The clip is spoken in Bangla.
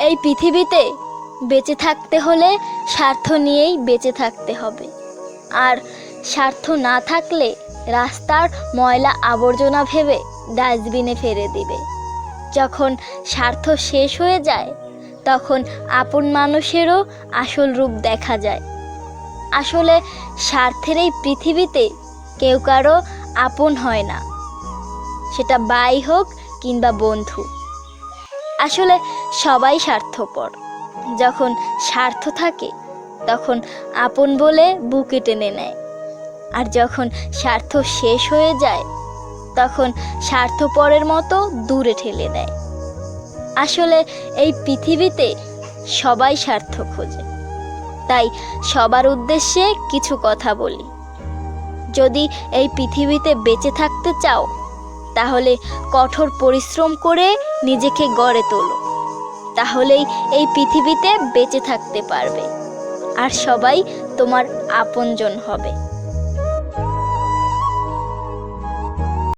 এই পৃথিবীতে বেঁচে থাকতে হলে স্বার্থ নিয়েই বেঁচে থাকতে হবে। আর স্বার্থ না থাকলে রাস্তার ময়লা আবর্জনা ভেবে ডাস্টবিনে ফেলে দিবে। যখন স্বার্থ শেষ হয়ে যায়, তখন আপন মানুষেরও আসল রূপ দেখা যায়। আসলে স্বার্থের এই পৃথিবীতে কেউ কারও আপন হয় না। সেটা বাই হোক কিংবা বন্ধু। আসলে সবাই স্বার্থপর। যখন স্বার্থ থাকে, তখন আপন বলে বুকে টেনে নেয়। আর যখন স্বার্থ শেষ হয়ে যায়, তখন স্বার্থপরের মতো দূরে ঠেলে দেয়। আসলে এই পৃথিবীতে সবাই স্বার্থ খোঁজে। তাই সবার উদ্দেশ্যে কিছু কথা বলি। যদি এই পৃথিবীতে বেঁচে থাকতে চাও তাহলে কঠোর পরিশ্রম করে নিজেকে গড়ে তোলো। তাহলেই এই পৃথিবীতে বেঁচে থাকতে পারবে। আর সবাই তোমার আপনজন হবে।